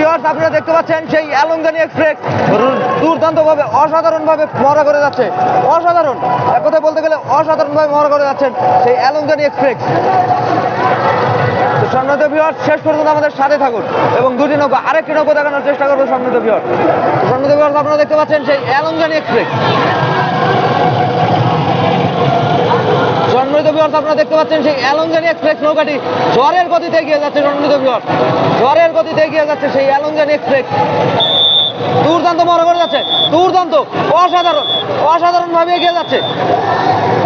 Viewers আপনারা দেখতে পাচ্ছেন সেই অ্যালংগানি এক্সপ্রেস দুর্দান্ত ভাবে অসাধারণ ভাবে মহড়া করে যাচ্ছে। অসাধারণ। এক কথা বলতে গেলে অসাধারণ ভাবে মহড়া করে যাচ্ছেন সেই অ্যালংগানি এক্সপ্রেস সম্মানিত ভিউয়ার্স শেষ পর্যন্ত আমাদের সাথে থাকুন এবং দুটি নৌকা, আরেকটি নৌকা দেখানোর চেষ্টা করব সম্মানিত ভিউয়ার্স সম্মানিত ভিউয়ার্স আপনারা দেখতে পাচ্ছেন সেই অ্যালংগানি এক্সপ্রেস সম্মানিত ভিউয়ার্স আপনারা দেখতে পাচ্ছেন, সেই অ্যালংজানি এক্সপ্রেস নৌকাটি জ্বরের গতিতে এগিয়ে যাচ্ছে সম্মানিত ভিউয়ার্স জ্বরের গতিতে এগিয়ে যাচ্ছে সেই অ্যালংজানি এক্সপ্রেস। দুর্দান্ত মনে করে যাচ্ছে, দুর্দান্ত, অসাধারণ অসাধারণ ভাবে এগিয়ে যাচ্ছে।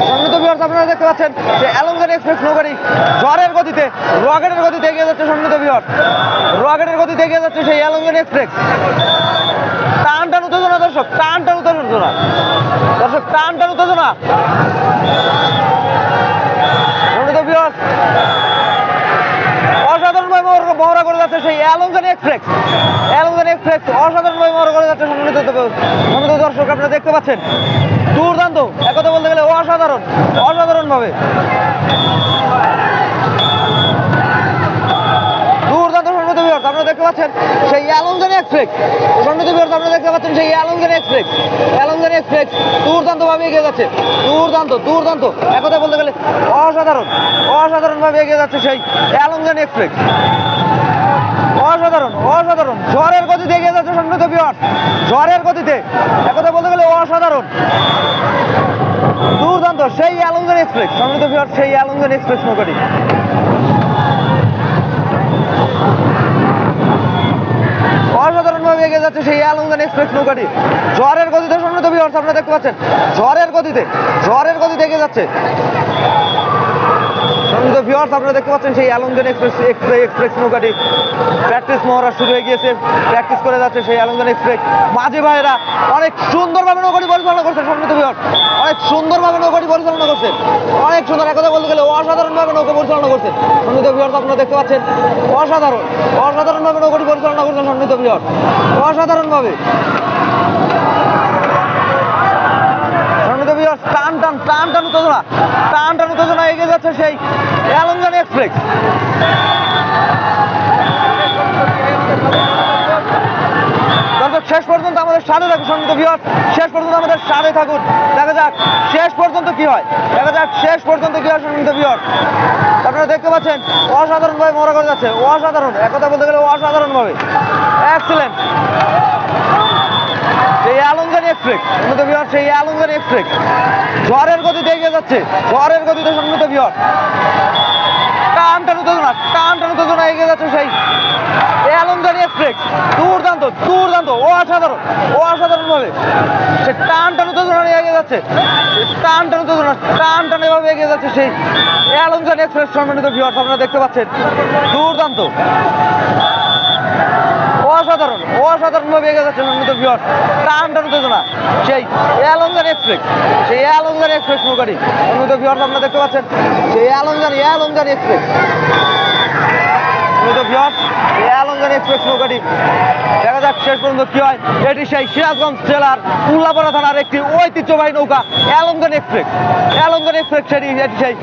সম্মানিত ভিউয়ার্স আপনারা দেখতে পাচ্ছেন যে অ্যালংজানি এক্সপ্রেস নৌকাটি জ্বরের গতিতে, রকেটের গতিতে এগিয়ে যাচ্ছে সম্মানিত ভিউয়ার্স রকেটের গতিতে এগিয়ে যাচ্ছে সেই অ্যালংজানি এক্সপ্রেস। টান টান, উত্তেজনা, দর্শক, টান টান, উত্তেজনা। দর্শক, টান টান, উত্তেজনা সম্মানিত ভিউয়ার্স অসাধারণভাবে মহড়া- মহড়া করে যাচ্ছে সেই অ্যালংজানি এক্সপ্রেস। অ্যালংজানি এক্সপ্রেস অসাধারণভাবে মহড়া করে যাচ্ছে সম্মানিত সম্মানিত দর্শক, আপনারা দেখতে পাচ্ছেন, দুর্দান্ত। একথা বলতে গেলে অসাধারণ অসাধারণভাবে আপনারা দেখতে পাচ্ছেন সেই অ্যালংজানি এক্সপ্রেস। ভিউয়ার্স আপনারা দেখতে পাচ্ছেন সেই অ্যালংজানি এক্সপ্রেস। অ্যালংজানি এক্সপ্রেস দুর্দান্তভাবে এগিয়ে যাচ্ছে, দুর্দান্ত দুর্দান্ত। একথা বলতে গেলে অসাধারণ, অসাধারণভাবে এগিয়ে যাচ্ছে সেই অ্যালংজানি এক্সপ্রেস। অসাধারণ অসাধারণ। ঝড়ের গতিতে এগিয়ে যাচ্ছে সম্মানিত ভিউয়ার্স। ঝড়ের গতিতে একথা বলতে গেলে অসাধারণ। দুর্দান্ত, সেই অ্যালংজানি এক্সপ্রেস। সম্মানিত ভিউয়ার্স, সেই অ্যালংজানি এক্সপ্রেস নৌকাটি। এগিয়ে যাচ্ছে সেই অ্যালংজান এক্সপ্রেস নৌকাটি। ঝড়ের গতিতে সম্মানিত ভিউয়ার্স আপনারা দেখতে পাচ্ছেন। ঝড়ের গতিতে ঝড়ের গতিতে এগিয়ে যাচ্ছে। আপনারা দেখতে পাচ্ছেন সেই অ্যালংজান এক্সপ্রেস এক্সপ্রেস নৌকাটি। প্র্যাকটিস মহড়া শুরু হয়ে গিয়েছে, প্র্যাকটিস করে যাচ্ছে সেই অ্যালংজান এক্সপ্রেস। মাঝে ভাইয়েরা অনেক সুন্দরভাবে নৌকাটি পরিচালনা করছে সম্মানিত ভিউয়ার্স অনেক সুন্দরভাবে নৌকাটি পরিচালনা করছে। অনেক সুন্দর গেলে অসাধারণভাবে নৌকা পরিচালনা করছে সম্মানিত ভিউয়ার্স আপনারা দেখতে পাচ্ছেন। অসাধারণ, অসাধারণভাবে নৌকাটি পরিচালনা করছেন সম্মানিত ভিউয়ার্স অসাধারণভাবে। এক্সপ্রেস শেষ পর্যন্ত আমাদের সাথে থাকুন শেষ পর্যন্ত আমাদের সাথে থাকুন। দেখা যাক শেষ পর্যন্ত কি হয়? দেখা যাক, শেষ পর্যন্ত কি হয় সম্মিলিত বিহার আপনারা দেখতে পাচ্ছেন, অসাধারণভাবে মরা করে যাচ্ছে। অসাধারণ। একথা বলতে গেলে অসাধারণভাবে। এক্সিলেন্ট সেই আলমজানি এক্সপ্রেস সম্মিলিত বিহার সেই আলমজানি এক্সপ্রেস ঝড়ের গতিতে এগিয়ে যাচ্ছে। ঝড়ের গতিতে সম্মিলিত ভিউয়ার টান উত্তেজনা টান টান উত্তেজনা এগিয়ে যাচ্ছে সেই আলমজানি এক্সপ্রেস। দুর্দান্ত দুর্দান্ত অসাধারণ অসাধারণ ভাবে। সে টান টান উত্তেজনা এগিয়ে যাচ্ছে টান টান উত্তেজনা টান টান এভাবে এগিয়ে যাচ্ছে সেই আলমজানি এক্সপ্রেস সম্মানিত ভিউয়ার্স আপনারা দেখতে পাচ্ছেন। দুর্দান্ত। অসাধারণ অসাধারণ ভাবে এগিয়ে যাচ্ছে সম্মানিত ভিউয়ার্স টান টান উত্তেজনা সেই অ্যালঞ্জার এক্সপ্রেস সেই অ্যালঞ্জার এক্সপ্রেস নৌকাটি উন্নত ভিউয়ার্স আপনারা দেখতে পাচ্ছেন, সেই অ্যালঞ্জার অ্যালঞ্জার এক্সপ্রেস সম্মানিত ভিউয়ার্স এই অ্যালংজান এক্সপ্রেস নৌকাটি দেখা যাক শেষ পর্যন্ত কি হয়। এটি সেই থানার একটি ঐতিহ্যবাহী নৌকা অ্যালংজান এক্সপ্রেস। অ্যালংজান এক্সপ্রেস সেটি এটি সেই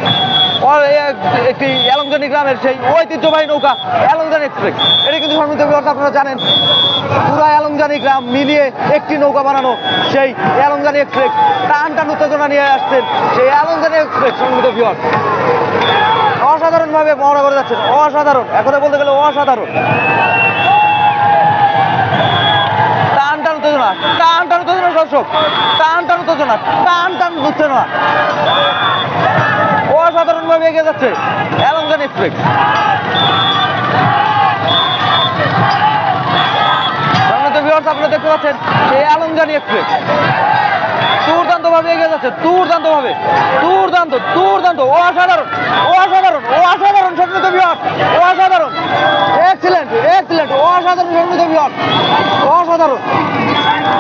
একটি অ্যালংজানি গ্রামের সেই ঐতিহ্যবাহী নৌকা অ্যালংজান এক্সপ্রেস। এটি কিন্তু সম্মিলিত আপনারা জানেন। পুরো অ্যালংজানি গ্রাম মিলিয়ে একটি নৌকা বানানো সেই অ্যালংজানি এক্সপ্রেস। টান টান উত্তেজনা নিয়ে আসছেন সেই অ্যালংজানি এক্সপ্রেস, সম্মিলিত বিভাগ। অসাধারণভাবে মহড়া করে যাচ্ছেন অসাধারণ। এখন বলতে গেলে অসাধারণ। টান টান উত্তেজনা। টান টান উত্তেজনা দর্শক। টান টান উত্তেজনা। টান টান উত্তেজনা। অসাধারণ ভাবে এগিয়ে যাচ্ছে। অ্যালঙ্গান এক্সপ্রেস ভিউয়ার্স আপনারা দেখতে পাচ্ছেন, সেই আলমজানি এক্সপ্রেস দুর্দান্ত ভাবে এগিয়ে যাচ্ছে দুর্দান্ত ভাবে দুর্দান্ত দুর্দান্ত, অসাধারণ অসাধারণ অসাধারণ সম্মিলিত বিহার অসাধারণ। এক্সিলেন্ট এক্সিলেন্ট অসাধারণ সম্মিলিত বিহার অসাধারণ।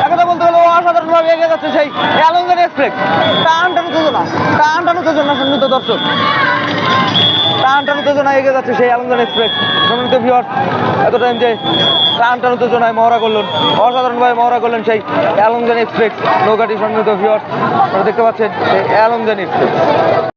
একথা বলতে গেলে অসাধারণ ভাবে এগিয়ে যাচ্ছে সেই এক্সপ্রেস টান টান উত্তেজনা টান টান উত্তেজনা সম্মিলিত দর্শক। টান টান উত্তেজনা এগিয়ে যাচ্ছে সেই আলমদান এক্সপ্রেস সম্মিলিত ভিউয়ার্স এত টাইম যে টান টান উত্তেজনায় মহড়া করলেন। অসাধারণভাবে মহড়া করলেন সেই আলমদান এক্সপ্রেস নৌকাটি সম্মিলিত ভিউয়ার্স আপনারা দেখতে পাচ্ছেন সেই আলমদান এক্সপ্রেস